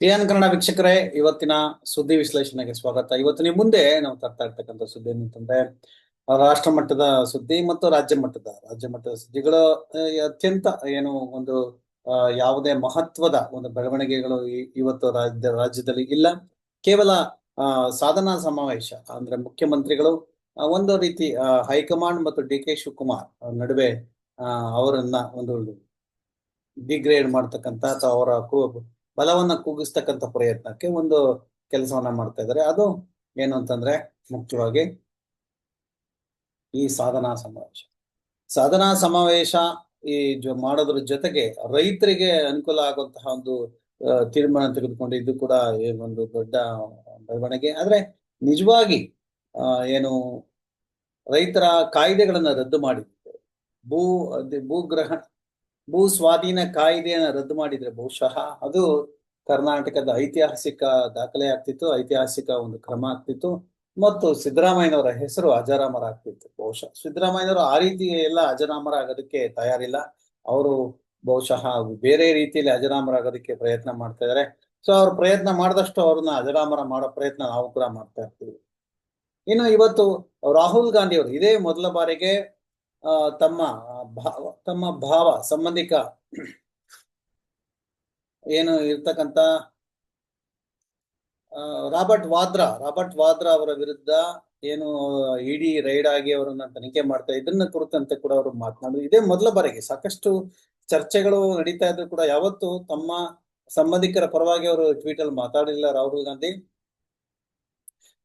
TN Kannada ವೀಕ್ಷಕರೇ, ಇವತ್ತಿನ ಸುದ್ದಿ ವಿಶ್ಲೇಷಣೆಗೆ ಸ್ವಾಗತ. ಇವತ್ತಿನ ಮುಂದೆ ನಾವು ತರ್ತಾ ಇರ್ತಕ್ಕಂತ ಸುದ್ದಿ ಏನಂತಂದ್ರೆ, ರಾಷ್ಟ್ರ ಮಟ್ಟದ ಸುದ್ದಿ ಮತ್ತು ರಾಜ್ಯ ಮಟ್ಟದ ರಾಜ್ಯ ಮಟ್ಟದ ಸುದ್ದಿಗಳು ಅತ್ಯಂತ ಏನು ಒಂದು ಯಾವುದೇ ಮಹತ್ವದ ಒಂದು ಬೆಳವಣಿಗೆಗಳು ಇವತ್ತು ರಾಜ್ಯ, ರಾಜ್ಯದಲ್ಲಿ ಇಲ್ಲ. ಕೇವಲ ಸಾಧನಾ ಸಮಾವೇಶ, ಅಂದ್ರೆ ಮುಖ್ಯಮಂತ್ರಿಗಳು ಒಂದು ರೀತಿ ಹೈಕಮಾಂಡ್ ಮತ್ತು ಡಿ ಕೆ ಶಿವಕುಮಾರ್ ನಡುವೆ ಅವರನ್ನ ಒಂದು ಡಿಗ್ರೇಡ್ ಮಾಡ್ತಕ್ಕಂಥ ಅಥವಾ ಅವರ ಬಲವನ್ನ ಕುಗ್ಗಿಸ್ತಕ್ಕಂಥ ಪ್ರಯತ್ನಕ್ಕೆ ಒಂದು ಕೆಲಸವನ್ನ ಮಾಡ್ತಾ ಇದ್ದಾರೆ. ಅದು ಏನು ಅಂತಂದ್ರೆ ಮುಖ್ಯವಾಗಿ ಈ ಸಾಧನಾ ಸಮಾವೇಶ. ಸಾಧನಾ ಸಮಾವೇಶ ಈ ಮಾಡೋದ್ರ ಜೊತೆಗೆ ರೈತರಿಗೆ ಅನುಕೂಲ ಆಗುವಂತಹ ಒಂದು ತೀರ್ಮಾನ ತೆಗೆದುಕೊಂಡು ತೆಗೆದುಕೊಂಡಿದ್ದು ಕೂಡ ಒಂದು ದೊಡ್ಡ ಬೆಳವಣಿಗೆ. ಆದ್ರೆ ನಿಜವಾಗಿ ಏನು ರೈತರ ಕಾಯ್ದೆಗಳನ್ನ ರದ್ದು ಮಾಡಿದ್ರು. ಭೂ ಭೂಗ್ರಹಣ ಭೂ ಸ್ವಾಧೀನ ಕಾಯ್ದೆಯನ್ನು ರದ್ದು ಮಾಡಿದ್ರೆ ಬಹುಶಃ ಅದು ಕರ್ನಾಟಕದ ಐತಿಹಾಸಿಕ ದಾಖಲೆ ಆಗ್ತಿತ್ತು, ಐತಿಹಾಸಿಕ ಒಂದು ಕ್ರಮ ಆಗ್ತಿತ್ತು. ಮತ್ತು ಸಿದ್ದರಾಮಯ್ಯನವರ ಹೆಸರು ಅಜರಾಮರ ಆಗ್ತಿತ್ತು ಬಹುಶಃ. ಸಿದ್ದರಾಮಯ್ಯನವರು ಆ ರೀತಿ ಎಲ್ಲ ಅಜರಾಮರ ಆಗೋದಕ್ಕೆ ತಯಾರಿಲ್ಲ. ಅವರು ಬಹುಶಃ ಬೇರೆ ರೀತಿಯಲ್ಲಿ ಅಜರಾಮರ ಆಗೋದಕ್ಕೆ ಪ್ರಯತ್ನ ಮಾಡ್ತಾ ಇದ್ದಾರೆ ಸೊ, ಅವ್ರ ಪ್ರಯತ್ನ ಮಾಡಿದಷ್ಟು ಅವ್ರನ್ನ ಅಜರಾಮರ ಮಾಡೋ ಪ್ರಯತ್ನ ನಾವು ಕೂಡ ಮಾಡ್ತಾ ಇರ್ತೀವಿ. ಇನ್ನು ಇವತ್ತು ರಾಹುಲ್ ಗಾಂಧಿ ಅವರು ಇದೇ ಮೊದಲ ಬಾರಿಗೆ ತಮ್ಮ ಭಾವ ತಮ್ಮ ಭಾವ, ಸಂಬಂಧಿಕ ಏನು ಇರ್ತಕ್ಕಂಥ ರಾಬರ್ಟ್ ವಾದ್ರಾ ರಾಬರ್ಟ್ ವಾದ್ರಾ ಅವರ ವಿರುದ್ಧ ಏನು, ಇಡಿ ರೈಡ್ ಆಗಿ ಅವರನ್ನ ತನಿಖೆ ಮಾಡ್ತಾ, ಇದನ್ನ ಕುರಿತಂತೆ ಕೂಡ ಅವರು ಮಾತನಾಡಿದ್ರು ಇದೇ ಮೊದಲ ಬಾರಿಗೆ ಸಾಕಷ್ಟು ಚರ್ಚೆಗಳು ನಡೀತಾ ಇದ್ರು ಕೂಡ ಯಾವತ್ತು ತಮ್ಮ ಸಂಬಂಧಿಕರ ಪರವಾಗಿ ಅವರು ಟ್ವೀಟ್ ಅಲ್ಲಿ ಮಾತಾಡಿಲ್ಲ ರಾಹುಲ್ ಗಾಂಧಿ.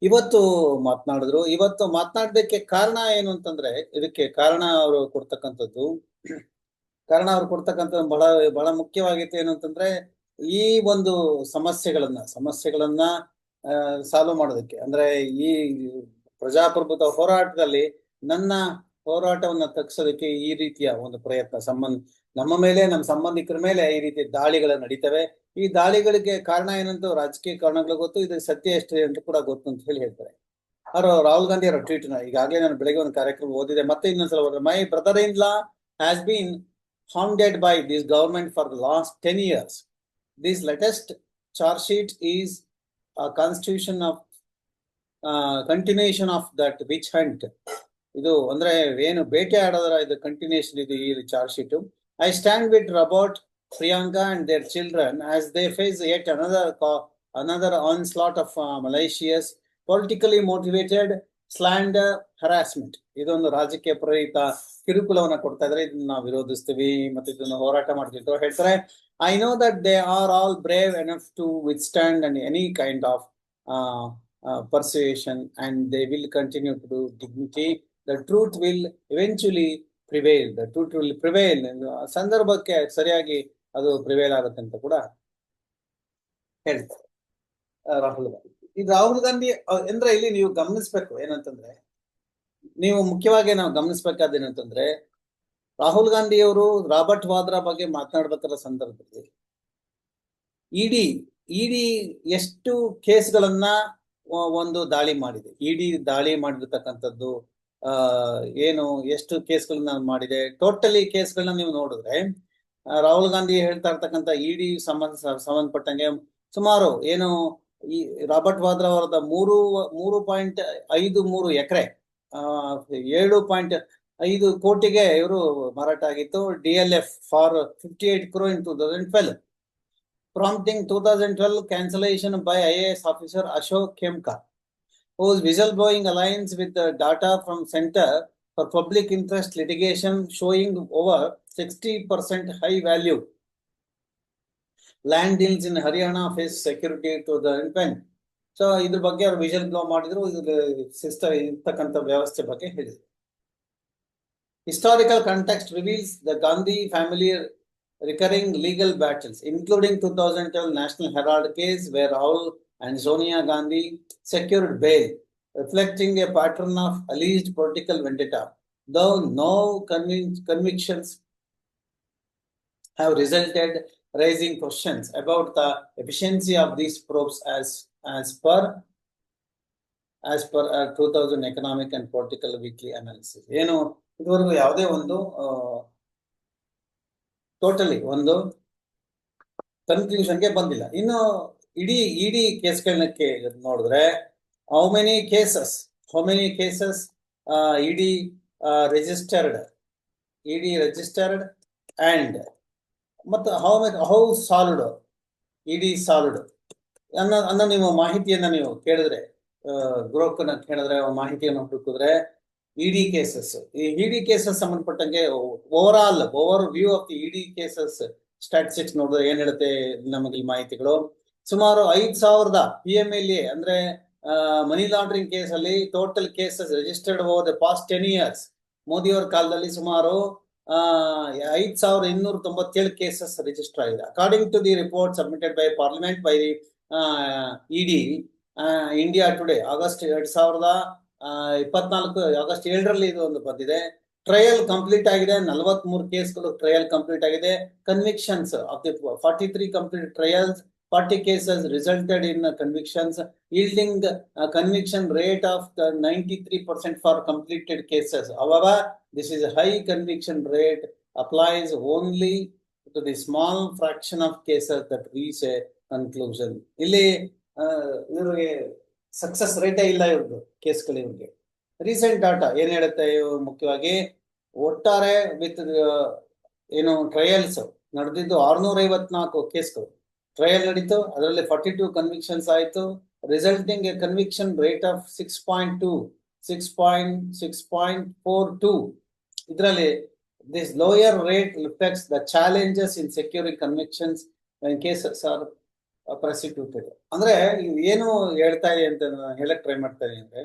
ಇವತ್ತು ಮಾತನಾಡಿದ್ರು. ಇವತ್ತು ಮಾತನಾಡೋದಕ್ಕೆ ಕಾರಣ ಏನು ಅಂತಂದ್ರೆ, ಇದಕ್ಕೆ ಕಾರಣ ಅವರು ಕೊಡ್ತಕ್ಕಂಥದ್ದು. ಕಾರಣ ಅವ್ರು ಕೊಡ್ತಕ್ಕಂಥದ್ದು ಬಹಳ ಬಹಳ ಮುಖ್ಯವಾಗಿತ್ತು ಏನು ಅಂತಂದ್ರೆ, ಈ ಒಂದು ಸಮಸ್ಯೆಗಳನ್ನ ಸಮಸ್ಯೆಗಳನ್ನ ಸಾಲ್ವ್ ಮಾಡೋದಕ್ಕೆ. ಅಂದ್ರೆ ಈ ಪ್ರಜಾಪ್ರಭುತ್ವ ಹೋರಾಟದಲ್ಲಿ ನನ್ನ ಹೋರಾಟವನ್ನ ತಗ್ಸೋದಕ್ಕೆ ಈ ರೀತಿಯ ಒಂದು ಪ್ರಯತ್ನ. ಸಂಬಂಧ, ನಮ್ಮ ಮೇಲೆ, ನಮ್ಮ ಸಂಬಂಧಿಕರ ಮೇಲೆ ಈ ರೀತಿ ದಾಳಿಗಳು ನಡೀತವೆ. ಈ ದಾಳಿಗಳಿಗೆ ಕಾರಣ ಏನಂತ ರಾಜಕೀಯ ಕಾರಣಗಳು ಗೊತ್ತು, ಇದು ಸತ್ಯ ಎಷ್ಟು ಅಂತ ಕೂಡ ಗೊತ್ತು ಅಂತ ಹೇಳಿ ಹೇಳ್ತಾರೆ ಅವರು ರಾಹುಲ್ ಗಾಂಧಿ ಅವರ ಟ್ವೀಟ್ನ, ಈಗಾಗಲೇ ನಾನು ಬೆಳಗ್ಗೆ ಒಂದು ಕಾರ್ಯಕ್ರಮ ಓದಿದೆ, ಮತ್ತೆ ಇನ್ನೊಂದ್ಸಲ ಓದಿದೆ my brother in law has been hounded by this government for the last 10 years. This latest charge sheet is constitution of of of that witch hunt. ಇದು ಅಂದ್ರೆ, ಏನು ಬೇಟೆ ಆಡೋದ್ರ, ಇದು ಕಂಟಿನ್ಯೂಷನ್ ಇದು ಈ charge sheet I stand with Robert Priyanka their children children as they face another another another of of malicious politically motivated slander harassment ಇದೊಂದು ರಾಜಕೀಯ ಪ್ರೇರಿತ ಕಿರುಕುಳವನ್ನು ಕೊಡ್ತಾ ಇದ್ರೆ. ಇದನ್ನ ನಾವು ವಿರೋಧಿಸ್ತೀವಿ ಮತ್ತೆ ಇದನ್ನ ಹೋರಾಟ ಮಾಡ್ತಿತ್ತು ಹೇಳ್ತಾರೆ. I know that they are all brave enough to withstand and any kind of persecution and they will continue to do dignity the truth will eventually prevail the truth will prevail ಸಂದರ್ಭಕ್ಕೆ ಸರಿಯಾಗಿ ಅದು prevail ಆಗುತ್ತೆ ಅಂತ ಕೂಡ ಹೇಳ್ತಾರೆ. ರಾಹುಲ್ ಗಾಂಧಿ. ಈ ರಾಹುಲ್ ಗಾಂಧಿ ಅಂದ್ರೆ ಇಲ್ಲಿ ನೀವು ಗಮನಿಸ್ಬೇಕು ಏನಂತಂದ್ರೆ, ನೀವು ಮುಖ್ಯವಾಗಿ ನಾವು ಗಮನಿಸ್ಬೇಕಾದ ಏನಂತಂದ್ರೆ, ರಾಹುಲ್ ಗಾಂಧಿ ಅವರು ರಾಬರ್ಟ್ ವಾದ್ರಾ ಬಗ್ಗೆ ಮಾತನಾಡ್ಬೇಕಾದ ಸಂದರ್ಭದಲ್ಲಿ ಇಡಿ ಇಡಿ ಎಷ್ಟು ಕೇಸ್ಗಳನ್ನ ಒಂದು ದಾಳಿ ಮಾಡಿದೆ. ಇಡಿ ದಾಳಿ ಮಾಡಿರ್ತಕ್ಕಂಥದ್ದು ಏನು, ಎಷ್ಟು ಕೇಸ್ಗಳನ್ನ ಮಾಡಿದೆ. ಟೋಟಲಿ ಕೇಸ್ಗಳನ್ನ ನೀವು ನೋಡಿದ್ರೆ ರಾಹುಲ್ ಗಾಂಧಿ ಹೇಳ್ತಾ ಇರ್ತಕ್ಕಂಥ ಇಡಿ ಸಂಬಂಧ ಸಂಬಂಧಪಟ್ಟಂಗೆ ಸುಮಾರು ಏನು ಈ ರಾಬರ್ಟ್ ವಾದ್ರಾ ಅವರದ ಮೂರು ಮೂರು ಪಾಯಿಂಟ್ ಐದು ಮೂರು ಎಕರೆ ಏಳು ಪಾಯಿಂಟ್ ಐದು ಕೋಟಿಗೆ ಇವರು ಮಾರಾಟ ಆಗಿತ್ತು. D L F for fifty eight crore in two thousand twelve prompting two thousand twelve cancellation by I A S officer Ashok Khemka whose whistleblowing ಬೋಯಿಂಗ್ with the data from Centre for Public Interest Litigation showing over 60% high value land deals in Haryana face security to the intent. So ಇದ್ರ ಬಗ್ಗೆ ಅವ್ರು whistle blow ಮಾಡಿದ್ರು ಇದ್ರ system ಇರ್ತಕ್ಕಂಥ ವ್ಯವಸ್ಥೆ ಬಗ್ಗೆ ಹೇಳಿದ್ರು historical context reveals the Gandhi family recurring legal battles, including 2012 National Herald case where Rahul and Sonia Gandhi secured bail, reflecting a pattern of alleged political vendetta. Though no convic- convictions have resulted, raising questions about the efficiency of these probes as as per as per our 2000 economic and political weekly analysis. ಏನು ಇದುವರೆಗೂ ಯಾವುದೇ ಒಂದು totally ಒಂದು ಕನ್ಕ್ಲೂಷನ್ಗೆ ಬಂದಿಲ್ಲ ಇನ್ನು ಇಡೀ ಇಡೀ how ನೋಡಿದ್ರೆ how many cases how many cases uh, registered ed registered and ಮತ್ತು how how solid ED solid ಅನ್ನ ಅನ್ನ ನೀವು ಮಾಹಿತಿಯನ್ನ ನೀವು ಕೇಳಿದ್ರೆ ಗ್ರೋಕನ್ನ ಕೇಳಿದ್ರೆ ಮಾಹಿತಿಯನ್ನು ಹುಡುಕಿದ್ರೆ ಇಡಿ ಕೇಸಸ್ ಈ ಇಡಿ ಕೇಸಸ್ ಸಂಬಂಧಪಟ್ಟಂಗೆ overall overview of the ED cases statistics ನೋಡಿದ್ರೆ ಏನ್ ಹೇಳುತ್ತೆ ನಮಗೆ ಈ ಮಾಹಿತಿಗಳು. ಸುಮಾರು ಐದ್ ಸಾವಿರದ ಪಿ ಎಂ ಎಲ್ ಎ ಅಂದ್ರೆ ಮನಿ ಲಾಂಡ್ರಿಂಗ್ ಕೇಸಲ್ಲಿ total cases registered over the past ten years Modi ಅವರ ಕಾಲದಲ್ಲಿ ಸುಮಾರು ಐದ್ ಸಾವಿರದ ಇನ್ನೂರ ತೊಂಬತ್ತೇಳು ಕೇಸಸ್ ರಿಜಿಸ್ಟರ್ ಆಗಿದೆ. According to the report submitted by parliament by ED India Today August ಎರಡ್ ಸಾವಿರದ ಇಪ್ಪತ್ನಾಲ್ಕು ಆಗಸ್ಟ್ ಏಳರಲ್ಲಿ ಇದು ಒಂದು ಬಂದಿದೆ. ಟ್ರಯಲ್ ಕಂಪ್ಲೀಟ್ ಆಗಿದೆ. ನಲವತ್ಮೂರು ಕೇಸ್ಗಳು ಟ್ರಯಲ್ ಕಂಪ್ಲೀಟ್ ಆಗಿದೆ. Convictions of the forty three complete trials forty cases resulted in convictions, yielding a conviction rate of ninety three percent for completed cases. However, this is a high conviction rate applies only to the small fraction of cases that reach a conclusion. ಇಲ್ಲಿ ಇವ್ರಿಗೆ success ರೇಟೇ ಇಲ್ಲ ಇವ್ರದ್ದು ಕೇಸ್ಗಳು ಇವ್ರಿಗೆ recent data ಏನ್ ಹೇಳುತ್ತೆ ಮುಖ್ಯವಾಗಿ ಒಟ್ಟಾರೆ ವಿತ್ ಏನು ಟ್ರಯಲ್ಸ್ ನಡೆದಿದ್ದು ಆರ್ನೂರ ಐವತ್ನಾಲ್ಕು ಕೇಸ್ಗಳು ಟ್ರಯಲ್ ನಡೀತು ಅದರಲ್ಲಿ ಫಾರ್ಟಿ ಟೂ ಕನ್ವಿಕ್ಷನ್ಸ್ ಆಯಿತು resulting a conviction rate of six point two six point 6.2 6.6.42 ಇದರಲ್ಲಿ this lower rate reflects the challenges in securing convictions when cases are uh, prosecuted ಅಂದ್ರೆ ಏನು ಹೇಳ್ತಾ ಇದೆ ಅಂತ ನಾನು ಹೇಳಕ್ ಟ್ರೈ ಮಾಡ್ತಾ ಇದ್ದೀನಿ ಅಂದ್ರೆ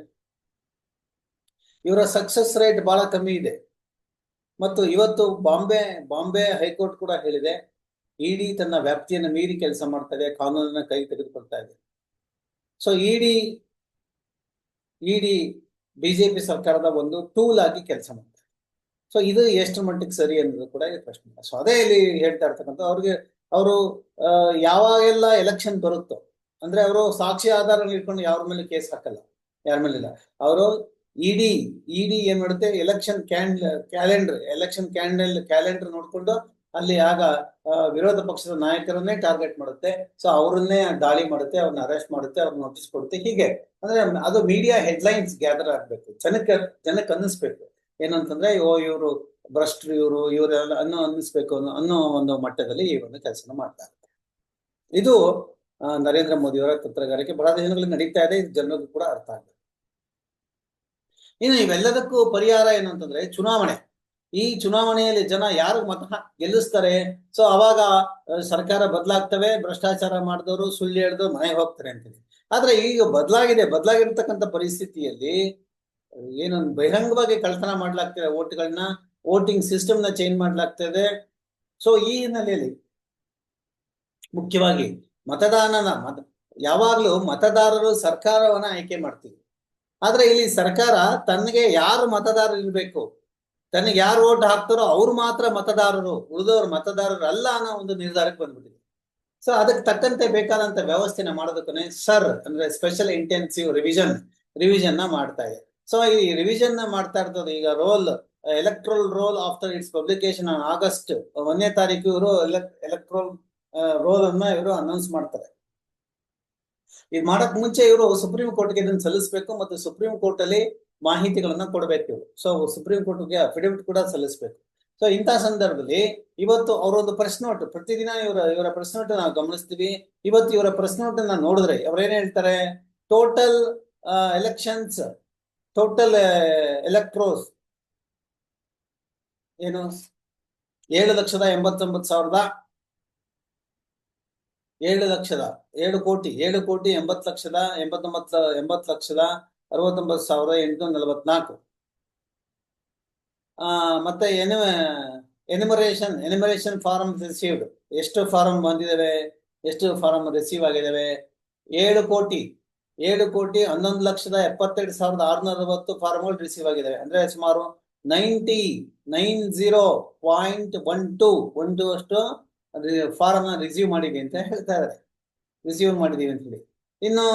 ಇವರ ಸಕ್ಸಸ್ ರೇಟ್ ಬಹಳ ಕಮ್ಮಿ ಇದೆ. ಮತ್ತು ಇವತ್ತು ಬಾಂಬೆ ಬಾಂಬೆ ಹೈಕೋರ್ಟ್ ಕೂಡ ಹೇಳಿದೆ ಇಡಿ ತನ್ನ ವ್ಯಾಪ್ತಿಯನ್ನು ಮೀರಿ ಕೆಲಸ ಮಾಡ್ತಾ ಇದೆ ಕಾನೂನನ್ನ ಕೈ ತೆಗೆದುಕೊಳ್ತಾ ಇದೆ. ಸೊ ಇಡಿ ಇಡಿ ಬಿಜೆಪಿ ಸರ್ಕಾರದ ಒಂದು ಟೂಲ್ ಆಗಿ ಕೆಲಸ ಮಾಡ್ತಾರೆ. ಸೊ ಇದು ಎಷ್ಟು ಮಟ್ಟಿಗೆ ಸರಿ ಅನ್ನೋದು ಕೂಡ ಇಲ್ಲಿ ಪ್ರಶ್ನೆ. ಸೊ ಅದೇ ಇಲ್ಲಿ ಹೇಳ್ತಾ ಇರ್ತಕ್ಕಂಥ ಅವ್ರಿಗೆ, ಅವರು ಯಾವಾಗೆಲ್ಲ ಎಲೆಕ್ಷನ್ ಬರುತ್ತೋ, ಅಂದ್ರೆ ಅವರು ಸಾಕ್ಷಿ ಆಧಾರ ಇಟ್ಕೊಂಡು ಯಾರ ಮೇಲೆ ಕೇಸ್ ಹಾಕಲ್ಲ, ಯಾರ ಮೇಲಿಲ್ಲ ಅವರು ಇಡಿ ಇಡಿ ಏನ್ ಮಾಡುತ್ತೆ election can calendar election candle calendar ನೋಡ್ಕೊಂಡು ಅಲ್ಲಿ ಆಗ ವಿರೋಧ ಪಕ್ಷದ ನಾಯಕರನ್ನೇ ಟಾರ್ಗೆಟ್ ಮಾಡುತ್ತೆ. ಸೊ ಅವರನ್ನೇ ದಾಳಿ ಮಾಡುತ್ತೆ, ಅವ್ರನ್ನ ಅರೆಸ್ಟ್ ಮಾಡುತ್ತೆ, ಅವ್ರನ್ನ ನೋಟಿಸ್ ಕೊಡುತ್ತೆ. ಹೀಗೆ. ಅಂದ್ರೆ, ಅದು ಮೀಡಿಯಾ ಹೆಡ್ಲೈನ್ಸ್ ಗ್ಯಾದರ್ ಆಗ್ಬೇಕು. ಜನಕ್ಕೆ ಜನಕ್ಕೆ ಅನ್ನಿಸ್ಬೇಕು. ಏನಂತಂದ್ರೆ ಓ ಇವರು ಭ್ರಷ್ಟರು ಇವರು, ಇವರೆಲ್ಲ ಅನ್ನೋ, ಅನ್ನಿಸ್ಬೇಕು ಅನ್ನೋ ಅನ್ನೋ ಒಂದು ಮಟ್ಟದಲ್ಲಿ ಈ ಒಂದು ಕೆಲಸನ ಮಾಡ್ತಾರೆ ಇದು ನರೇಂದ್ರ ಮೋದಿ ಅವರ ತಂತ್ರಗಾರಿಕೆ. ಬಹಳ ದಿನಗಳಲ್ಲಿ ನಡೀತಾ ಇದೆ. ಇದು ಜನರಿಗೂ ಕೂಡ ಅರ್ಥ ಆಗುತ್ತೆ ಇನ್ನು ಇವೆಲ್ಲದಕ್ಕೂ ಪರಿಹಾರ ಏನಂತಂದ್ರೆ, ಚುನಾವಣೆ. ಈ ಚುನಾವಣೆಯಲ್ಲಿ ಜನ ಯಾರು ಮತ ಗೆಲ್ಲಿಸ್ತಾರೆ? ಸೊ ಅವಾಗ ಸರ್ಕಾರ ಬದಲಾಗ್ತವೆ, ಭ್ರಷ್ಟಾಚಾರ ಮಾಡಿದವರು ಸುಳ್ಳು ಹೇಳಿದ್ರು ಮನೆಗೆ ಹೋಗ್ತಾರೆ ಅಂತೇಳಿ ಆದ್ರೆ ಈಗ ಬದಲಾಗಿದೆ, ಬದಲಾಗಿರ್ತಕ್ಕಂಥ ಪರಿಸ್ಥಿತಿಯಲ್ಲಿ, ಏನು ಬಹಿರಂಗವಾಗಿ ಕಳ್ತನ ಮಾಡ್ಲಾಗ್ತಿದೆ ಓಟ್ಗಳನ್ನ ವೋಟಿಂಗ್ ಸಿಸ್ಟಮ್ನ ಚೇಂಜ್ ಮಾಡ್ಲಾಗ್ತದೆ. ಸೊ ಈ ಹಿನ್ನೆಲೆಯಲ್ಲಿ ಮುಖ್ಯವಾಗಿ ಮತದಾನನ ಮತ, ಯಾವಾಗ್ಲೂ ಮತದಾರರು ಸರ್ಕಾರವನ್ನ ಆಯ್ಕೆ ಮಾಡ್ತೀವಿ ಆದ್ರೆ ಇಲ್ಲಿ ಸರ್ಕಾರ ತನಗೆ ಯಾರು ಮತದಾರರು ಇರ್ಬೇಕು ತನಗೆ ಯಾರು ಓಟ್ ಹಾಕ್ತಾರೋ ಅವ್ರು ಮಾತ್ರ ಮತದಾರರು, ಉಳಿದವರು ಮತದಾರರು ಅಲ್ಲ ಅನ್ನೋ ಒಂದು ನಿರ್ಧಾರಕ್ಕೆ ಬಂದ್ಬಿಟ್ಟಿದೆ. ಸೊ ಅದಕ್ಕೆ ತಕ್ಕಂತೆ ಬೇಕಾದಂತ ವ್ಯವಸ್ಥೆನ ಮಾಡೋದಕ್ಕೆ ಸರ್ ಅಂದ್ರೆ ಸ್ಪೆಷಲ್ ಇಂಟೆನ್ಸಿವ್ ರಿವಿಷನ್ ರಿವಿಷನ್ನ ಮಾಡ್ತಾ ಇದೆ. ಸೊ ಈ ರಿವಿಷನ್ನ ಮಾಡ್ತಾ ಇರ್ತದೆ, ಈಗ roll electoral roll after its publication on August ಒಂದನೇ ತಾರೀಕು ಇವರು ಎಲೆಕ್ಟ್ರೋಲ್ ರೋಲ್ ಅನ್ನ ಇವರು ಅನೌನ್ಸ್ ಮಾಡ್ತಾರೆ. ಇದು ಮಾಡಕ್ ಮುಂಚೆ ಇವರು ಸುಪ್ರೀಂ ಕೋರ್ಟ್ಗೆ ಇದನ್ನ ಸಲ್ಲಿಸಬೇಕು ಮತ್ತು ಸುಪ್ರೀಂ ಕೋರ್ಟ್ ಅಲ್ಲಿ ಮಾಹಿತಿಗಳನ್ನ ಕೊಡಬೇಕು ಇವರು. ಸೊ ಸುಪ್ರೀಂ ಕೋರ್ಟ್ಗೆ ಅಫಿಡವಿಟ್ ಕೂಡ ಸಲ್ಲಿಸಬೇಕು. ಸೊ ಇಂತಹ ಸಂದರ್ಭದಲ್ಲಿ ಇವತ್ತು ಅವರೊಂದು ಪ್ರೆಸ್ ನೋಟ್ ಪ್ರತಿದಿನ ಇವರ ಇವರ ಪ್ರೆಸ್ ನೋಟ್ ನಾವು ಗಮನಿಸ್ತೀವಿ. ಇವತ್ತು ಇವರ ನೋಟ್ ಅನ್ನ ನೋಡಿದ್ರೆ ಅವ್ರೇನ್ ಹೇಳ್ತಾರೆ? ಟೋಟಲ್ ಎಲೆಕ್ಷನ್ಸ್ ಟೋಟಲ್ ಎಲೆಕ್ಟ್ರೋಸ್ ಏನು? ಏಳು ಲಕ್ಷದ ಎಂಬತ್ತೊಂಬತ್ತು ಸಾವಿರದ ಏಳು ಲಕ್ಷದ, ಏಳು ಕೋಟಿ ಏಳು ಕೋಟಿ ಎಂಬತ್ತು ಲಕ್ಷದ, ಎಂಬತ್ತೊಂಬತ್ತು, ಎಂಬತ್ತು ಲಕ್ಷದ ಅರವತ್ತೊಂಬತ್ತು ಸಾವಿರದ ಎಂಟುನೂರ ನಲವತ್ನಾಲ್ಕು. ಮತ್ತೆ ಏನು ಎನಿಮರೇಷನ್ ಎನಿಮರೇಷನ್ ಫಾರಂ ರಿಸೀವ್ಡ್ ಎಷ್ಟು ಫಾರಂ ಬಂದಿದ್ದಾವೆ ಎಷ್ಟು ಫಾರಂ ರಿಸೀವ್ ಆಗಿದ್ದಾವೆ ಏಳು ಕೋಟಿ ಏಳು ಕೋಟಿ ಹನ್ನೊಂದು ಲಕ್ಷದ ಎಪ್ಪತ್ತೆರಡು ಸಾವಿರದ ಆರುನೂರ ಅರವತ್ತು ಫಾರಂಗಳು ರಿಸೀವ್ ಆಗಿದ್ದಾವೆ ಅಂದ್ರೆ ಸುಮಾರು ninety nine zero point one two one two ಅಷ್ಟು ಫಾರಂ ರಿಸೀವ್ ಮಾಡಿದೆ ಅಂತ ಹೇಳ್ತಾ ಇದ್ದಾರೆ. ರಿಸೀವ್ ಮಾಡಿದೀವಿ ಅಂತ ಹೇಳಿ. ಇನ್ನು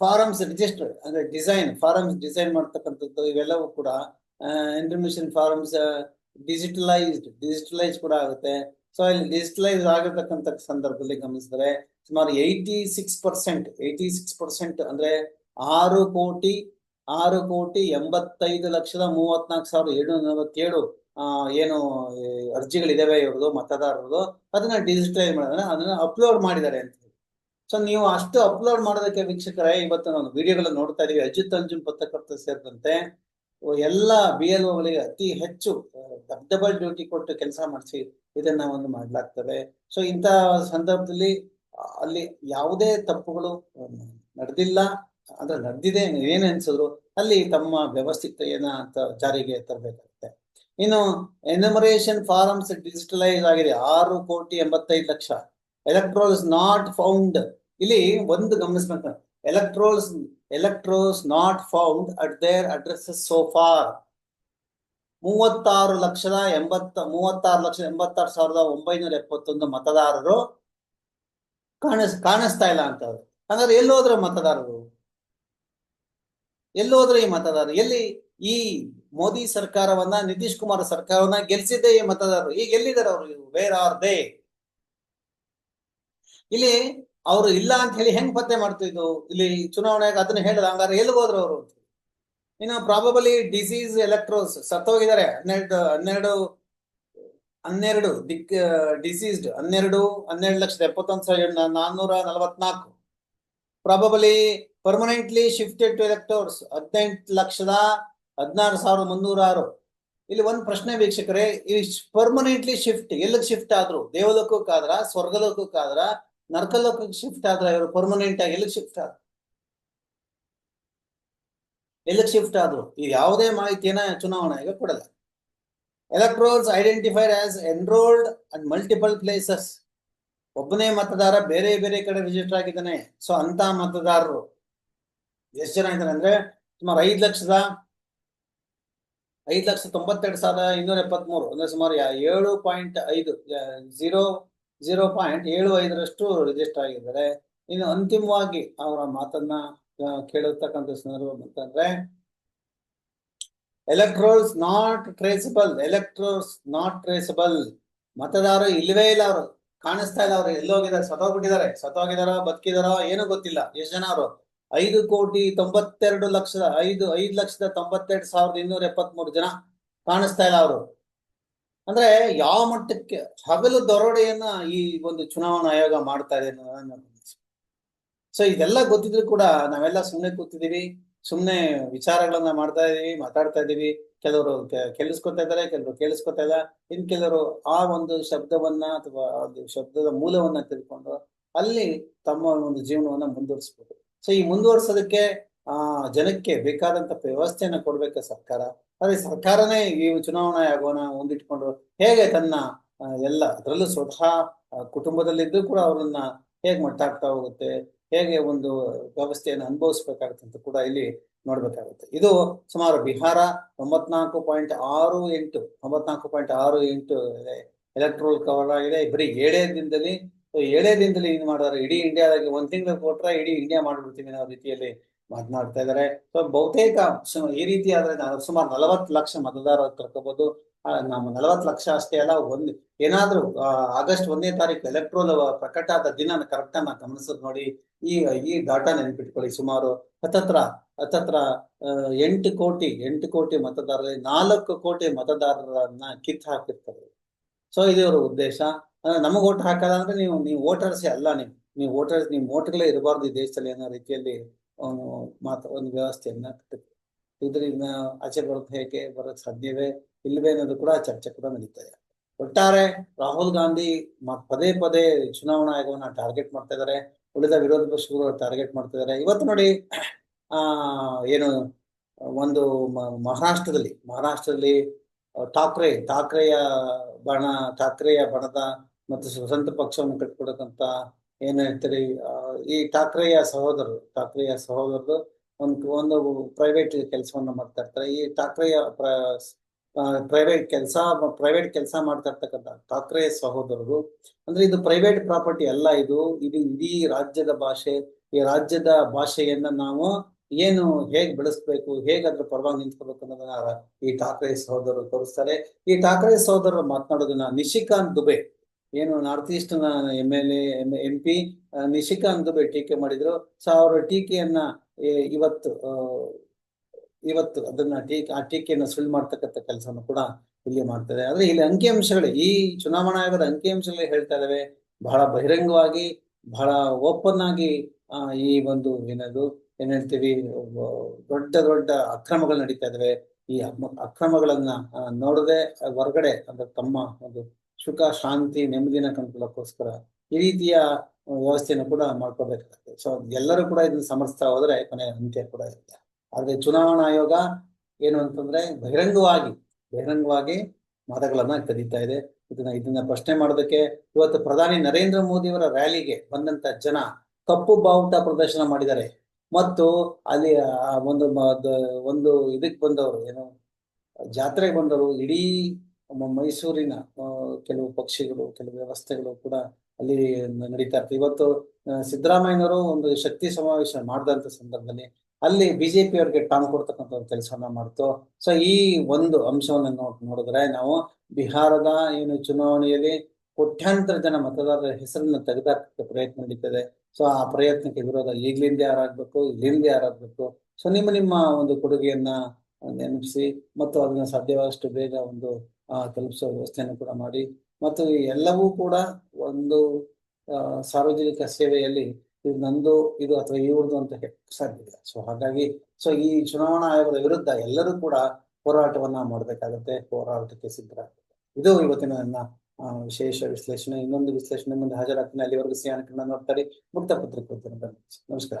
ಫಾರಮ್ಸ್ ರಿಜಿಸ್ಟರ್ ಅಂದ್ರೆ ಡಿಸೈನ್ ಫಾರಮ್ಸ್ ಡಿಸೈನ್ ಮಾಡ್ತಕ್ಕಂಥದ್ದು ಇವೆಲ್ಲವೂ ಕೂಡ ಇನ್ಫಾರ್ಮೇಶನ್ ಫಾರಮ್ಸ್ ಡಿಜಿಟಲೈಸ್ಡ್ ಡಿಜಿಟಲೈಸ್ ಕೂಡ ಆಗುತ್ತೆ. ಸೊ ಇಲ್ಲಿ ಡಿಜಿಟಲೈಸ್ ಆಗಿರ್ತಕ್ಕಂಥ ಸಂದರ್ಭದಲ್ಲಿ ಗಮನಿಸಿದ್ರೆ, ಸುಮಾರು eighty six percent eighty six percent ಅಂದ್ರೆ ಆರು ಕೋಟಿ ಆರು ಕೋಟಿ ಎಂಬತ್ತೈದು ಲಕ್ಷದ ಮೂವತ್ನಾಲ್ಕು ಸಾವಿರದ ಏಳ್ನೂರ ನಲವತ್ತೇಳು ಏನು ಅರ್ಜಿಗಳಿದಾವೆ ಇವ್ರದ್ದು ಮತದಾರರದು ಅದನ್ನ ಡಿಜಿಟಲೈಸ್ ಮಾಡಿದ್ರೆ, ಅದನ್ನ ಅಪ್ಲೋಡ್ ಮಾಡಿದ್ದಾರೆ ಅಂತ. ಸೊ ನೀವು ಅಷ್ಟು ಅಪ್ಲೋಡ್ ಮಾಡೋದಕ್ಕೆ ವೀಕ್ಷಕರೇ, ಇವತ್ತು ನಾನು ವಿಡಿಯೋಗಳನ್ನು ನೋಡ್ತಾ ಇದೀವಿ. ಅಜಿತ್ ಅಂಜುನ್ ಪತ್ರಕರ್ತ ಸೇರಿದಂತೆ ಎಲ್ಲ ಬಿ ಎಲ್ ಓಗಳಿಗೆ ಅತಿ ಹೆಚ್ಚು ಡಬಲ್ ಡ್ಯೂಟಿ ಕೊಟ್ಟು ಕೆಲಸ ಮಾಡಿಸಿ ಇದನ್ನ ಒಂದು ಮಾಡ್ಲಾಗ್ತದೆ. ಸೊ ಇಂಥ ಸಂದರ್ಭದಲ್ಲಿ ಅಲ್ಲಿ ಯಾವುದೇ ತಪ್ಪುಗಳು ನಡೆದಿಲ್ಲ. ಅಂದ್ರೆ ನಡೆದಿದೆ, ಏನು ಅನ್ಸಿದ್ರು ಅಲ್ಲಿ ತಮ್ಮ ವ್ಯವಸ್ಥಿತೆಯನ್ನ ಅಂತ ಜಾರಿಗೆ ತರಬೇಕಾಗುತ್ತೆ. ಇನ್ನು ಎನ್ಯುಮರೇಷನ್ ಫಾರಮ್ಸ್ ಡಿಜಿಟಲೈಸ್ ಆಗಿದೆ. ಆರು ಕೋಟಿ ಎಂಬತ್ತೈದು ಲಕ್ಷ. ಎಲೆಕ್ಟ್ರೋಲ್ಸ್ ನಾಟ್ ಫೌಂಡ್ ಇಲ್ಲಿ ಒಂದು ಗಮನಿಸ್ಬೇಕು. Electors electors not found at their address so far ಮೂವತ್ತಾರು ಲಕ್ಷದ ಎಂಬತ್ತ, ಮೂವತ್ತಾರು ಲಕ್ಷದ ಎಂಬತ್ತಾರು ಸಾವಿರದ ಒಂಬೈನೂರ ಎಪ್ಪತ್ತೊಂದು ಮತದಾರರು ಕಾಣಿಸ್ ಕಾಣಿಸ್ತಾ ಇಲ್ಲ ಅಂತ. ಹಾಗಾದ್ರೆ ಎಲ್ಲೋದ್ರ ಮತದಾರರು? ಎಲ್ಲೋದ್ರ ಈ ಮತದಾರರು? ಎಲ್ಲಿ? ಈ ಮೋದಿ ಸರ್ಕಾರವನ್ನ, ನಿತೀಶ್ ಕುಮಾರ್ ಸರ್ಕಾರವನ್ನ ಗೆಲ್ಸಿದ್ದೆ ಈ ಮತದಾರರು. ಈಗ ಎಲ್ಲಿದ್ದಾರೆ ಅವರು? ವೇರ್ ಆರ್ ದೇ ಇಲ್ಲಿ ಅವರು ಇಲ್ಲ ಅಂತ ಹೇಳಿ ಹೆಂಗ್ ಪತ್ತೆ ಮಾಡ್ತಿದ್ದು ಇಲ್ಲಿ ಚುನಾವಣೆಗೆ ಅದನ್ನ ಹೇಳಿದ ಹಂಗಾರೆ ಎಲ್ಲಿ ಹೋದ್ರು ಅವರು ಇನ್ನು ಪ್ರಾಬಬಲಿ ಡಿಸೀಸ್ ಎಲೆಕ್ಟ್ರೋಸ್ ಸತ್ತೋಗಿದ್ದಾರೆ. ಹನ್ನೆರಡು ಹನ್ನೆರಡು ಹನ್ನೆರಡು, ದಿಕ್ ಡಿಸೀಸ್ಡ್ ಹನ್ನೆರಡು ಹನ್ನೆರಡು ಲಕ್ಷದ ಎಪ್ಪತ್ತೊಂದು ಸಾವಿರದ ನಾನ್ನೂರ ನಲವತ್ನಾಲ್ಕು. Probably permanently shifted to electors ಹದಿನೆಂಟು ಲಕ್ಷದ ಹದಿನಾರು ಸಾವಿರದ ಮುನ್ನೂರ ಆರು. ಇಲ್ಲಿ ಒಂದು ಪ್ರಶ್ನೆ ವೀಕ್ಷಕರೇ, ಈ ಪರ್ಮನೆಂಟ್ಲಿ ಶಿಫ್ಟ್ ಎಲ್ಲಿಗೆ ಶಿಫ್ಟ್ ಆದ್ರು? ದೇವಲೋಕಕ್ಕಾದ್ರ, ಸ್ವರ್ಗಲೋಕಕ್ಕಾದ್ರ ನರಕಲೋಕಕ್ಕೆ ಶಿಫ್ಟ್ ಆದ್ರೆ ಇವರು ಪರ್ಮನೆಂಟ್ ಆಗಿ ಎಲ್ಲಿಗೆ ಶಿಫ್ಟ್ ಆದ್ರು? ಎಲ್ಲಿಗೆ ಶಿಫ್ಟ್ ಆದ್ರು? ಈ ಯಾವುದೇ ಮಾಹಿತಿಯನ್ನ ಚುನಾವಣೆ ಆಯೋಗ ಕೊಡಲ್ಲ. Electors identified as enrolled and multiple places ಒಬ್ಬನೇ ಮತದಾರ ಬೇರೆ ಬೇರೆ ಕಡೆ ರಿಜಿಸ್ಟರ್ ಆಗಿದ್ದಾನೆ. ಸೊ ಅಂತ ಮತದಾರರು ಎಷ್ಟು ಜನ ಇದ್ದಾರೆ ಅಂದ್ರೆ ಸುಮಾರು ಐದು ಲಕ್ಷದ, ಐದು ಲಕ್ಷ ತೊಂಬತ್ತೆರಡು ಸಾವಿರದ ಇನ್ನೂರ ಎಪ್ಪತ್ಮೂರು, ಅಂದ್ರೆ ಸುಮಾರು ಏಳು ಪಾಯಿಂಟ್ ಐದು ಜೀರೋ ಜೀರೋ ಪಾಯಿಂಟ್ ಏಳು ಐದರಷ್ಟು ರಿಜಿಸ್ಟರ್ ಆಗಿದ್ದಾರೆ. ಇನ್ನು ಅಂತಿಮವಾಗಿ ಅವರ ಮಾತನ್ನ ಕೇಳಿರ್ತಕ್ಕಂಥ ಸಂದರ್ಭ ಅಂತಂದ್ರೆ electorals not traceable electorals not traceable ಮತದಾರರು ಇಲ್ಲವೇ ಇಲ್ಲ ಅವರು. ಕಾಣಿಸ್ತಾ ಇಲ್ಲ ಅವ್ರು ಎಲ್ಲೋಗಿದ್ದಾರೆ ಸತ್ತೋಗ್ಬಿಟ್ಟಿದ್ದಾರೆ. ಸತ್ತೋಗಿದಾರೋ ಬದುಕಿದಾರೋ ಏನೂ ಗೊತ್ತಿಲ್ಲ. ಎಷ್ಟು ಜನ ಅವರು? ಐದು ಕೋಟಿ ತೊಂಬತ್ತೆರಡು ಲಕ್ಷದ, ಐದು ಐದು ಲಕ್ಷದ ತೊಂಬತ್ತೆರಡು ಸಾವಿರದ ಇನ್ನೂರ ಎಪ್ಪತ್ಮೂರು ಜನ ಕಾಣಿಸ್ತಾ ಇಲ್ಲ ಅವರು. ಅಂದ್ರೆ ಯಾವ ಮಟ್ಟಕ್ಕೆ ಹಗಲು ದರೋಡೆಯನ್ನ ಈ ಒಂದು ಚುನಾವಣಾ ಆಯೋಗ ಮಾಡ್ತಾ ಇದೆ ಸೊ ಇದೆಲ್ಲ ಗೊತ್ತಿದ್ರು ಕೂಡ ನಾವೆಲ್ಲ ಸುಮ್ಮನೆ ಕೂತಿದೀವಿ ಸುಮ್ಮನೆ ವಿಚಾರಗಳನ್ನ ಮಾಡ್ತಾ ಇದೀವಿ, ಮಾತಾಡ್ತಾ ಇದೀವಿ. ಕೆಲವರು ಕೇಳಿಸ್ಕೊತಾ ಇದ್ದಾರೆ, ಕೆಲವರು ಕೇಳಿಸ್ಕೊತಾ ಇಲ್ಲ. ಇನ್ ಕೆಲವರು ಆ ಒಂದು ಶಬ್ದವನ್ನ ಅಥವಾ ಒಂದು ಶಬ್ದದ ಮೂಲವನ್ನ ತಿಳ್ಕೊಂಡು ಅಲ್ಲಿ ತಮ್ಮ ಒಂದು ಜೀವನವನ್ನ ಮುಂದುವರಿಸ್ಬೋದು. ಸೊ ಈ ಮುಂದುವರ್ಸೋದಕ್ಕೆ, ಆ, ಜನಕ್ಕೆ ಬೇಕಾದಂತ ವ್ಯವಸ್ಥೆಯನ್ನ ಕೊಡ್ಬೇಕು ಸರ್ಕಾರ? ಅದೇ ಸರ್ಕಾರನೇ ಈ ಚುನಾವಣಾ ಆಗೋಣ ಮುಂದಿಟ್ಕೊಂಡು ಹೇಗೆ ತನ್ನ ಎಲ್ಲ ಅದರಲ್ಲೂ ಸ್ವತಃ ಕುಟುಂಬದಲ್ಲಿದ್ದು ಕೂಡ ಅವರನ್ನ ಹೇಗೆ ಮಟ್ಟಾಗ್ತಾ ಹೋಗುತ್ತೆ, ಹೇಗೆ ಒಂದು ವ್ಯವಸ್ಥೆಯನ್ನು ಅನುಭವಿಸ್ಬೇಕಾಗುತ್ತೆ ಅಂತ ಕೂಡ ಇಲ್ಲಿ ನೋಡ್ಬೇಕಾಗುತ್ತೆ. ಇದು ಸುಮಾರು ಬಿಹಾರ ತೊಂಬತ್ನಾಲ್ಕು ಪಾಯಿಂಟ್ ಆರು ಎಂಟು ತೊಂಬತ್ನಾಲ್ಕು ಪಾಯಿಂಟ್ ಆರು ಎಂಟು ಎಲೆಕ್ಟ್ರೋಲ್ ಕವರ್ ಆಗಿದೆ ಬರೀ ಏಳೇ ದಿನದಲ್ಲಿ ಏಳೇ ದಿನದಲ್ಲಿ ಇದು ಮಾಡಿದ್ರೆ? ಇಡೀ ಇಂಡಿಯಾದಾಗಿ ಒಂದ್ ತಿಂಗಳು ಕೊಟ್ರೆ ಇಡೀ ಇಂಡಿಯಾ ಮಾಡ್ಬಿಡ್ತೀವಿ ಅನ್ನೋ ರೀತಿಯಲ್ಲಿ ಮಾತನಾಡ್ತಾ ಇದ್ದಾರೆ ಸೊ ಬಹುತೇಕ ಈ ರೀತಿ ಆದ್ರೆ ಸುಮಾರು ನಲವತ್ತು ಲಕ್ಷ ಮತದಾರರು ಕರ್ಕೋಬಹುದು ನಮ್ಮ ನಲವತ್ತು ಲಕ್ಷ ಅಷ್ಟೇ ಅಲ್ಲ, ಒಂದು, ಏನಾದ್ರೂ ಆಗಸ್ಟ್ ಒಂದನೇ ತಾರೀಕು ಎಲೆಕ್ಟ್ರೋಲ್ ಪ್ರಕಟ ಆದ ದಿನ ಕರೆಕ್ಟ್ ಆಗಿ ಗಮನಿಸೋದು ನೋಡಿ, ಈ ಈ ಡಾಟಾ ನೆನ್ಪಿಟ್ಕೊಳ್ಳಿ ಸುಮಾರು ಹತ್ತತ್ರ ಹತ್ತತ್ರ ಎಂಟು ಕೋಟಿ ಎಂಟು ಕೋಟಿ ಮತದಾರರಲ್ಲಿ ನಾಲ್ಕು ಕೋಟಿ ಮತದಾರರನ್ನ ಕಿತ್ ಹಾಕಿರ್ತಾರೆ. ಸೊ ಇದು ಇವರ ಉದ್ದೇಶ. ನಮಗೆ ಓಟ್ ಹಾಕಲ್ಲ ಅಂದ್ರೆ ನೀವು ನೀವು ವೋಟರ್ಸೇ ಅಲ್ಲ ನೀವು. ನೀವು ವೋಟರ್ಸ್ ನೀವು ವೋಟ್ಗಳೇ ಇರಬಾರ್ದು ಈ ದೇಶದಲ್ಲಿ ಅನ್ನೋ ರೀತಿಯಲ್ಲಿ ಮಾತು ಒಂದು ವ್ಯವಸ್ಥೆಯನ್ನ. ಇದರಿಂದ ಆಚೆ ಬರುತ್ತೆ ಹೇಗೆ ಬರೋಕ್ ಸಾಧ್ಯವೇ ಇಲ್ಲವೇ ಅನ್ನೋದು ಕೂಡ ಚರ್ಚೆ ಕೂಡ ನಡೀತಾ ಇದೆ. ಒಟ್ಟಾರೆ ರಾಹುಲ್ ಗಾಂಧಿ ಪದೇ ಪದೇ ಚುನಾವಣಾ ಆಯೋಗವನ್ನ ಟಾರ್ಗೆಟ್ ಮಾಡ್ತಾ ಇದ್ದಾರೆ ಉಳಿದ ವಿರೋಧ ಪಕ್ಷಗಳು ಟಾರ್ಗೆಟ್ ಮಾಡ್ತಾ ಇದ್ದಾರೆ ಇವತ್ತು ನೋಡಿ, ಆ, ಏನು, ಒಂದು ಮಹಾರಾಷ್ಟ್ರದಲ್ಲಿ ಮಹಾರಾಷ್ಟ್ರದಲ್ಲಿ ಠಾಕ್ರೆ, ಠಾಕ್ರೆಯ ಬಣ, ಠಾಕ್ರೆಯ ಬಣದ ಮತ್ತು ಸ್ವತಂತ್ರ ಪಕ್ಷವನ್ನು ಕಟ್ಕೊಡಕ್ಕಂತ ಏನ್ ಹೇಳ್ತೀರಿ ಈ ಠಾಕ್ರೆಯ ಸಹೋದರರು ಠಾಕ್ರೆಯ ಸಹೋದರರು ಒಂದು ಒಂದು ಪ್ರೈವೇಟ್ ಕೆಲಸವನ್ನ ಮಾಡ್ತಾ ಇರ್ತಾರೆ. ಈ ಠಾಕ್ರೆಯ ಪ್ರೈವೇಟ್ ಕೆಲಸ ಪ್ರೈವೇಟ್ ಕೆಲಸ ಮಾಡ್ತಾ ಇರ್ತಕ್ಕಂಥ ಠಾಕ್ರೆ ಸಹೋದರರು, ಅಂದ್ರೆ ಇದು ಪ್ರೈವೇಟ್ ಪ್ರಾಪರ್ಟಿ ಅಲ್ಲ ಇದು ಇದು ಇಡೀ ರಾಜ್ಯದ ಭಾಷೆ, ಈ ರಾಜ್ಯದ ಭಾಷೆಯನ್ನ ನಾವು ಏನು ಹೇಗ್ ಬೆಳೆಸ್ಬೇಕು, ಹೇಗ್ ಅದ್ರ ಪರವಾಗಿ ನಿಂತ್ಕೋಬೇಕು ಅನ್ನೋದನ್ನ ಈ ಠಾಕ್ರೆ ಸಹೋದರರು ತೋರಿಸ್ತಾರೆ. ಈ ಠಾಕ್ರೆ ಸಹೋದರರು ಮಾತನಾಡೋದನ್ನ ನಿಶಿಕಾಂತ್ ದುಬೆ ಏನು north east M L A P Nishikant Dubey ಟೀಕೆ ಮಾಡಿದ್ರು. ಸೊ ಅವರ ಟೀಕೆಯನ್ನ ಇವತ್ತು ಇವತ್ತು ಅದನ್ನ ಟೀಕೆ ಆ ಟೀಕೆಯನ್ನ ಸುಳ್ಳು ಮಾಡ್ತಕ್ಕಂಥ ಕೆಲಸವನ್ನು ಕೂಡ ಇಲ್ಲಿ ಮಾಡ್ತಾರೆ. ಆದ್ರೆ ಇಲ್ಲಿ ಅಂಕಿಅಂಶಗಳು ಈ ಚುನಾವಣಾ ಆಯೋಗದ ಅಂಕಿಅಂಶಗಳು ಹೇಳ್ತಾ ಇದಾವೆ. ಬಹಳ ಬಹಿರಂಗವಾಗಿ, ಬಹಳ ಓಪನ್ ಆಗಿ ಈ ಒಂದು ಏನದು, ಏನ್ ಹೇಳ್ತೀವಿ ದೊಡ್ಡ ದೊಡ್ಡ ಅಕ್ರಮಗಳು ನಡೀತಾ ಇದಾವೆ. ಈ ಅಕ್ರಮ- ಅಕ್ರಮಗಳನ್ನ ನೋಡದೆ, ಹೊರಗಡೆ, ಅಂದ್ರೆ ತಮ್ಮ ಒಂದು ಸುಖ, ಶಾಂತಿ ನೆಮ್ಮದಿನ ಕಂಡುಕೊಳ್ಳೋಕ್ಕೋಸ್ಕರ ಈ ರೀತಿಯ ವ್ಯವಸ್ಥೆಯನ್ನು ಕೂಡ ಮಾಡ್ಕೋಬೇಕಾಗುತ್ತೆ ಸೊ ಎಲ್ಲರೂ ಕೂಡ ಇದನ್ನ ಸಮರ್ಥ ಹೋದ್ರೆ ಕೊನೆ ಅಂತ್ಯ ಕೂಡ ಇರುತ್ತೆ. ಆದ್ರೆ ಚುನಾವಣಾ ಆಯೋಗ ಏನು ಅಂತಂದ್ರೆ ಬಹಿರಂಗವಾಗಿ ಬಹಿರಂಗವಾಗಿ ಮತಗಳನ್ನ ಕದೀತಾ ಇದೆ. ಇದನ್ನ ಇದನ್ನ ಪ್ರಶ್ನೆ ಮಾಡೋದಕ್ಕೆ ಇವತ್ತು ಪ್ರಧಾನಿ ನರೇಂದ್ರ ಮೋದಿಯವರ ರ್ಯಾಲಿಗೆ ಬಂದಂತ ಜನ ಕಪ್ಪು ಬಾವುಟ ಪ್ರದರ್ಶನ ಮಾಡಿದ್ದಾರೆ. ಮತ್ತು ಅಲ್ಲಿ ಒಂದು ಒಂದು ಇದಕ್ ಬಂದವರು ಏನು, ಜಾತ್ರೆಗೆ ಬಂದವರು ಇಡೀ ಮೈಸೂರಿನ ಕೆಲವು ಪಕ್ಷಿಗಳು, ಕೆಲವು ವ್ಯವಸ್ಥೆಗಳು ಕೂಡ ಅಲ್ಲಿ ನಡೀತಾ ಇರ್ತದೆ. ಇವತ್ತು ಸಿದ್ದರಾಮಯ್ಯನವರು ಒಂದು ಶಕ್ತಿ ಸಮಾವೇಶ ಮಾಡಿದಂತ ಸಂದರ್ಭದಲ್ಲಿ ಅಲ್ಲಿ ಬಿಜೆಪಿ ಅವರಿಗೆ ಟಾಂಗ್ ಕೊಡ್ತಕ್ಕಂಥ ಕೆಲಸವನ್ನ ಮಾಡ್ತು. ಸೊ ಈ ಒಂದು ಅಂಶವನ್ನ ನೋಡ್, ನೋಡಿದ್ರೆ ನಾವು ಬಿಹಾರದ ಏನು ಚುನಾವಣೆಯಲ್ಲಿ ಕೋಟ್ಯಾಂತರ ಜನ ಮತದಾರರ ಹೆಸರನ್ನ ತೆಗೆದಾಕ ಪ್ರಯತ್ನ ನಡೀತದೆ. ಸೊ ಆ ಪ್ರಯತ್ನಕ್ಕೆ ವಿರೋಧ ಈಗ್ಲಿಂದ ಯಾರಾಗ್ಬೇಕು, ಇಲ್ಲಿಂದ ಯಾರಾಗ್ಬೇಕು? ಸೊ ನಿಮ್ಮ ನಿಮ್ಮ ಒಂದು ಕೊಡುಗೆಯನ್ನ ನೆನಪಿಸಿ. ಮತ್ತು ಅದನ್ನ ಸಾಧ್ಯವಾದಷ್ಟು ಬೇಗ ಒಂದು ಆ ತಲುಪಿಸೋ ವ್ಯವಸ್ಥೆಯನ್ನು ಕೂಡ ಮಾಡಿ. ಮತ್ತು ಎಲ್ಲವೂ ಕೂಡ ಒಂದು ಸಾರ್ವಜನಿಕ ಸೇವೆಯಲ್ಲಿ ಇದು ನಂದು, ಇದು ಅಥವಾ ಇವ್ರದ್ದು ಅಂತ ಸಾಧ್ಯ ಸೊ ಹಾಗಾಗಿ ಸೊ ಈ ಚುನಾವಣಾ ಆಯೋಗದ ವಿರುದ್ಧ ಎಲ್ಲರೂ ಕೂಡ ಹೋರಾಟವನ್ನ ಮಾಡಬೇಕಾಗತ್ತೆ. ಹೋರಾಟಕ್ಕೆ ಸಿದ್ಧರಾಗಬೇಕು. ಇದು ಇವತ್ತಿನ ನನ್ನ ವಿಶೇಷ ವಿಶ್ಲೇಷಣೆ. ಇನ್ನೊಂದು ವಿಶ್ಲೇಷಣೆ ಮುಂದೆ ಹಾಜರಾಗ್ತೀನಿ. ಅಲ್ಲಿವರೆಗೂ ಸಿಯಾನಕನ್ನ ನೋಡ್ತಾರೆ. ಮುಕ್ತ ಪತ್ರಿಕೋದ್ಯಮ ನಮಸ್ಕಾರ.